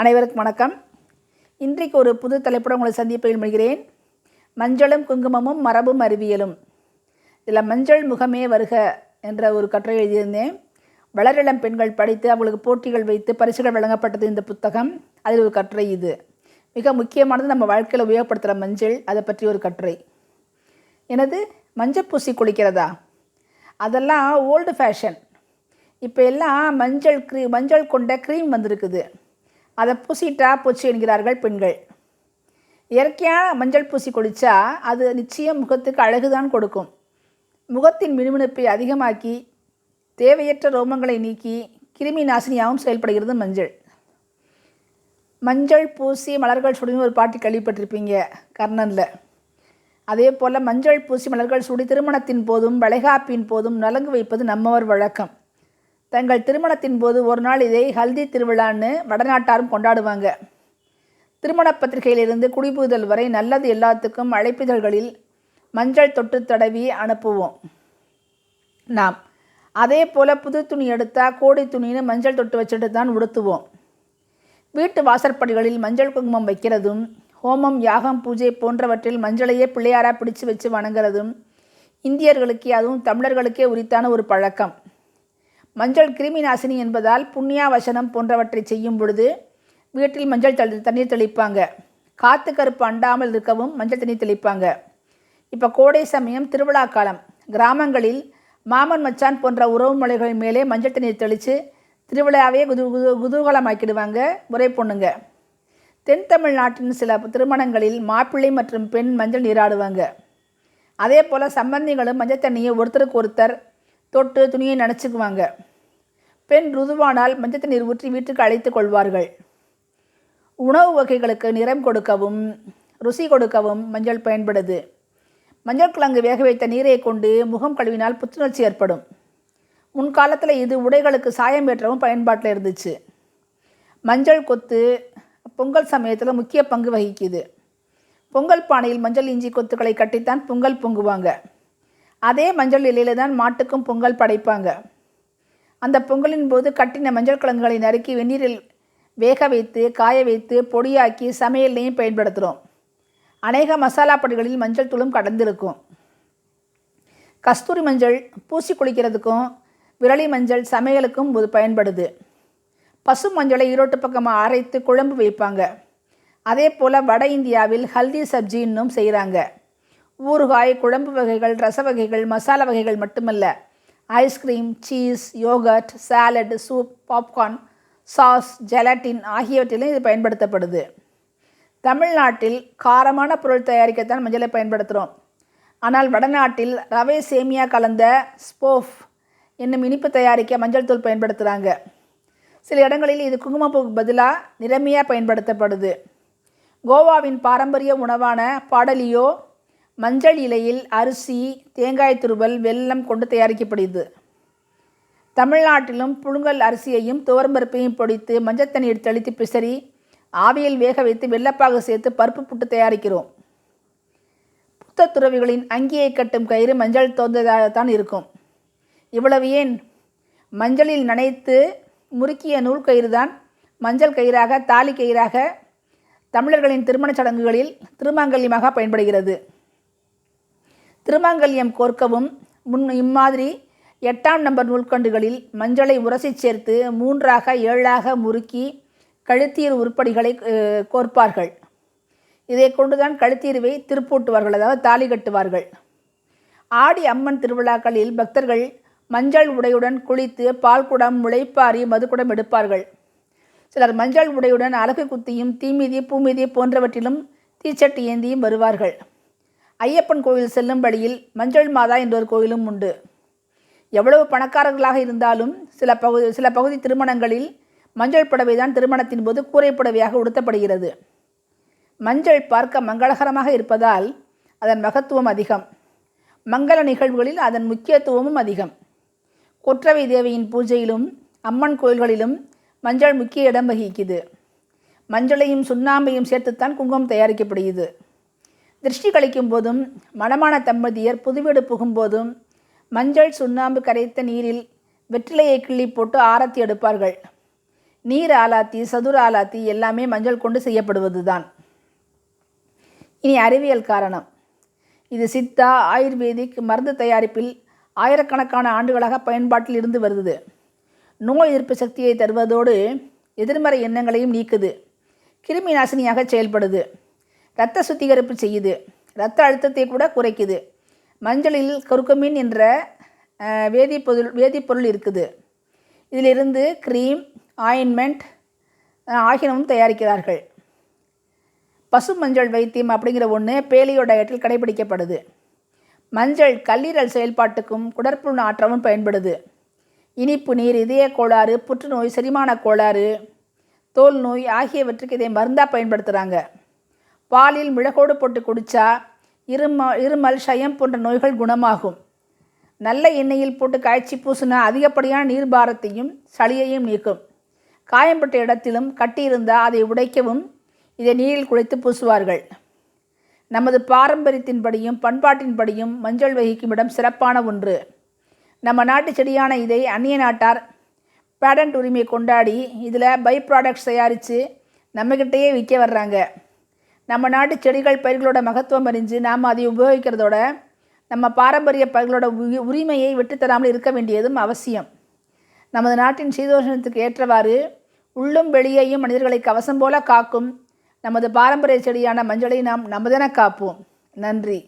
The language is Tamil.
அனைவருக்கும் வணக்கம். இன்றைக்கு ஒரு புது தலைப்புடன் உங்களை சந்திப்பில் முடிகிறேன் மஞ்சளும் குங்குமமும் மரபும் அறிவியலும். இதில் மஞ்சள் முகமே வருக என்ற ஒரு கட்டுரை எழுதியிருந்தேன். வளரிளம் பெண்கள் படித்து அவங்களுக்கு போட்டிகள் வைத்து பரிசுகள் வழங்கப்பட்டது இந்த புத்தகம். அதில் ஒரு கட்டுரை இது. மிக முக்கியமானது நம்ம வாழ்க்கையில் உபயோகப்படுத்துகிற மஞ்சள் அதை பற்றி ஒரு கட்டுரை. எனது மஞ்சள் பூசி குளிக்கிறதா? அதெல்லாம் ஓல்டு ஃபேஷன் இப்போ எல்லாம் மஞ்சள் க்ரீ மஞ்சள் கொண்ட க்ரீம் வந்திருக்குது. அதை பூசிட்டா போச்சு என்கிறார்கள் பெண்கள். இயற்கையான மஞ்சள் பூசி குளித்தா அது நிச்சயம் முகத்துக்கு அழகு தான் கொடுக்கும். முகத்தின் மினுமினுப்பை அதிகமாக்கி தேவையற்ற ரோமங்களை நீக்கி கிருமி நாசினியாகவும் செயல்படுகிறது மஞ்சள். மஞ்சள் பூசி மலர்கள் சுடின்னு ஒரு பாட்டு கேள்விப்பட்டிருப்பீங்க கர்ணனில். அதே போல் மஞ்சள் பூசி மலர்கள் சுடி திருமணத்தின் போதும் வளைகாப்பின் போதும் நலங்கு வைப்பது நம்மவர் வழக்கம். தங்கள் திருமணத்தின் போது ஒரு நாள் இதை ஹல்தி திருவிழான்னு வடநாட்டாரும் கொண்டாடுவாங்க. திருமண பத்திரிகையிலிருந்து குடிபுதல் வரை நல்லது எல்லாத்துக்கும் அழைப்பிதழ்களில் மஞ்சள் தொட்டு தடவி அனுப்புவோம். நாம் அதே போல் புது துணி எடுத்தால் கோடி துணின்னு மஞ்சள் தொட்டு வச்சுட்டு தான் உடுத்துவோம். வீட்டு வாசற்படிகளில் மஞ்சள் குங்குமம் வைக்கிறதும் ஹோமம் யாகம் பூஜை போன்றவற்றில் மஞ்சளையே பிள்ளையாராக பிடிச்சு வச்சு வணங்குறதும் இந்தியர்களுக்கே அதுவும் தமிழர்களுக்கே உரித்தான ஒரு பழக்கம். மஞ்சள் கிருமி நாசினி என்பதால் புண்ணியா வசனம் போன்றவற்றை செய்யும் பொழுது வீட்டில் மஞ்சள் தள்ளி தண்ணீர் தெளிப்பாங்க. காற்று கருப்பு அண்டாமல் இருக்கவும் மஞ்சள் தண்ணீர் தெளிப்பாங்க. இப்போ கோடை சமயம் திருவிழா காலம். கிராமங்களில் மாமன் மச்சான் போன்ற உறவு முறைகள் மேலே மஞ்சள் தண்ணீர் தெளித்து திருவிழாவே குது குது குதூகலமாக்கிடுவாங்க உரை பொண்ணுங்க. தென் தமிழ்நாட்டின் சில திருமணங்களில் மாப்பிள்ளை மற்றும் பெண் மஞ்சள் நீராடுவாங்க. அதே போல் சம்பந்திகளும் மஞ்சள் தண்ணியை ஒருத்தருக்கு ஒருத்தர் தொட்டு துணியை நனைச்சிக்குவாங்க. பெண் ருதுவானால் மஞ்சள் தண்ணீர் ஊற்றி வீட்டுக்கு அழைத்து கொள்வார்கள். உணவு வகைகளுக்கு நிறம் கொடுக்கவும் ருசி கொடுக்கவும் மஞ்சள் பயன்படுது. மஞ்சள் கிழங்கு வேக வைத்த நீரை கொண்டு முகம் கழுவினால் புத்துணர்ச்சி ஏற்படும். முன்காலத்தில் இது உடைகளுக்கு சாயம் ஏற்றவும் பயன்பாட்டில் இருந்துச்சு. மஞ்சள் கொத்து பொங்கல் சமயத்தில் முக்கிய பங்கு வகிக்குது. பொங்கல் பானையில் மஞ்சள் இஞ்சி கொத்துக்களை கட்டித்தான் பொங்கல் பொங்குவாங்க. அதே மஞ்சள் இலையில தான் மாட்டுக்கும் பொங்கல் படைப்பாங்க. அந்த பொங்கலின் போது கட்டின மஞ்சள் கிழங்குகளை நறுக்கி வெந்நீரில் வேக வைத்து காய வைத்து பொடியாக்கி சமையல்லையும் பயன்படுத்துகிறோம் அநேக மசாலா பொடிகளில் மஞ்சள் தூளும் கடந்திருக்கும் கஸ்தூரி மஞ்சள் பூசி குளிக்கிறதுக்கும் விரலி மஞ்சள் சமையலுக்கும் இது பயன்படுது. பசு மஞ்சளை ஈரோட்டு பக்கமாக அரைத்து குழம்பு வைப்பாங்க. அதே போல் வட இந்தியாவில் ஹல்தி சப்ஜி இன்னும் செய்கிறாங்க ஊறுகாய் குழம்பு வகைகள் ரச வகைகள் மசாலா வகைகள் மட்டுமல்ல. Ice cream cheese yogurt salad soup popcorn sauce gelatin ஆகியவற்றிலும் இது பயன்படுத்தப்படுது. தமிழ்நாட்டில் காரமான பொருள் தயாரிக்கத்தான் மஞ்சளை பயன்படுத்துகிறோம் ஆனால் வடநாட்டில் ரவை சேமியா கலந்த ஸ்போஃப் என்னும் இனிப்பு தயாரிக்க மஞ்சள் தூள் பயன்படுத்துகிறாங்க சில இடங்களில் இது குங்குமப்பூக்கு பதிலாக நிறமையாக பயன்படுத்தப்படுது. கோவாவின் பாரம்பரிய உணவான பாடலியோ மஞ்சள் இலையில் அரிசி தேங்காய் துருவல் வெல்லம் கொண்டு தயாரிக்கப்படுது தமிழ்நாட்டிலும் புழுங்கல் அரிசியையும் துவரம்பருப்பையும் பொடித்து மஞ்சள் தண்ணீர் தெளித்து பிசறி ஆவியில் வேக வைத்து வெள்ளப்பாக சேர்த்து பருப்பு புட்டு தயாரிக்கிறோம். புத்த துறவிகளின் அங்கியை கட்டும் கயிறு மஞ்சள் தோன்றதாகத்தான் இருக்கும். இவ்வளவு ஏன்? மஞ்சளில் நனைத்து முறுக்கிய நூல் கயிறு தான் மஞ்சள் கயிறாக தாலி கயிறாக தமிழர்களின் திருமணச் சடங்குகளில் திருமாங்கல்யமாக பயன்படுகிறது. திருமாங்கல்யம் கோர்க்கவும் முன் இம்மாதிரி எட்டாம் நம்பர் நூல்கண்டுகளில் மஞ்சளை உரசி சேர்த்து மூன்றாக ஏழாக முறுக்கி கழுத்தீர் உருப்படிகளை கோர்ப்பார்கள். இதை கொண்டுதான் கழுத்தீர்வை திருப்பூட்டுவார்கள் அதாவது தாலி கட்டுவார்கள். ஆடி அம்மன் திருவிழாக்களில் பக்தர்கள் மஞ்சள் உடையுடன் குளித்து பால்குடம் முளைப்பாரி மதுக்குடம் எடுப்பார்கள். சிலர் மஞ்சள் உடையுடன் அழகு குத்தியும் தீமிதி பூமிதி போன்றவற்றிலும் தீச்சட்டி ஏந்தியும் வருவார்கள். ஐயப்பன் கோயில் செல்லும் வழியில் மஞ்சள் மாதா என்றொரு கோயிலும் உண்டு. எவ்வளவு பணக்காரர்களாக இருந்தாலும் சில பகுதி சில பகுதி திருமணங்களில் மஞ்சள் புடவை தான் திருமணத்தின் போது கூரை புடவையாக உடுத்தப்படுகிறது. மஞ்சள் பார்க்க மங்களகரமாக இருப்பதால் அதன் மகத்துவம் அதிகம். மங்கள நிகழ்வுகளில் அதன் முக்கியத்துவமும் அதிகம். கொற்றவை தேவியின் பூஜையிலும் அம்மன் கோயில்களிலும் மஞ்சள் முக்கிய இடம் வகிக்குது. மஞ்சளையும் சுண்ணாம்பையும் சேர்த்துத்தான் குங்குமம் தயாரிக்கப்படுகிறது. திருஷ்டி கழிக்கும் போதும் மணமான தம்பதியர் புதுவீடு புகும்போதும் மஞ்சள் சுண்ணாம்பு கரைத்த நீரில் வெற்றிலையை கிள்ளி போட்டு ஆரத்தி எடுப்பார்கள். நீர் ஆலாத்தி சதுர ஆலாத்தி எல்லாமே மஞ்சள் கொண்டு செய்யப்படுவது தான் இனி அறிவியல் காரணம். இது சித்தா ஆயுர்வேதிக் மருந்து தயாரிப்பில் ஆயிரக்கணக்கான ஆண்டுகளாக பயன்பாட்டில் இருந்து வருது நோய் எதிர்ப்பு சக்தியை தருவதோடு எதிர்மறை எண்ணங்களையும் நீக்குது. கிருமி நாசினியாக செயல்படுது. இரத்த சுத்திகரிப்பு செய்யுது. இரத்த அழுத்தத்தை கூட குறைக்குது. மஞ்சளில் கருக்கமின் என்ற வேதிப்பொருள் வேதிப்பொருள் இருக்குது. இதிலிருந்து க்ரீம் ஆயின்மெண்ட் ஆகியனவும் தயாரிக்கிறார்கள். பசு மஞ்சள் வைத்தியம் அப்படிங்கிற ஒன்று பேலியோ டயட்டில் கடைபிடிக்கப்படுது. மஞ்சள் கல்லீரல் செயல்பாட்டுக்கும் குடற்புண் ஆற்றவும் பயன்படுது. இனிப்பு நீர் இதய கோளாறு புற்றுநோய் செரிமான கோளாறு தோல் நோய் ஆகியவற்றுக்கு இதை மருந்தாக பயன்படுத்துகிறாங்க பாலில் மிளகோடு போட்டு குடித்தா இரும இருமல் ஷயம் போன்ற நோய்கள் குணமாகும். நல்ல எண்ணெயில் போட்டு காய்ச்சி பூசினா அதிகப்படியான நீர்பாரத்தையும் சளியையும் நீக்கும். காயம்பட்ட இடத்திலும் கட்டியிருந்தால் அதை உடைக்கவும் இதை நீரில் குளித்து பூசுவார்கள். நமது பாரம்பரியத்தின்படியும் பண்பாட்டின்படியும் மஞ்சள் வகிக்கும் இடம் சிறப்பான ஒன்று. நம்ம நாட்டு செடியான இதை அந்நிய நாட்டார் பேடன்ட் உரிமையை கொண்டாடி இதில் பை ப்ராடக்ட்ஸ் தயாரித்து நம்மக்கிட்டேயே விற்க வர்றாங்க. நம்ம நாட்டு செடிகள் பயிர்களோட மகத்துவம் அறிஞ்சு நாம் அதை உபயோகிக்கிறதோட நம்ம பாரம்பரிய பயிர்களோட உ உரிமையை விட்டுத்தராமல் இருக்க வேண்டியதும் அவசியம். நமது நாட்டின் சீதோஷணத்துக்கு ஏற்றவாறு உள்ளும் வெளியேயும் மனிதர்களை கவசம் போல காக்கும் நமது பாரம்பரிய செடியான மஞ்சளை நாம் நமதென காப்போம். நன்றி.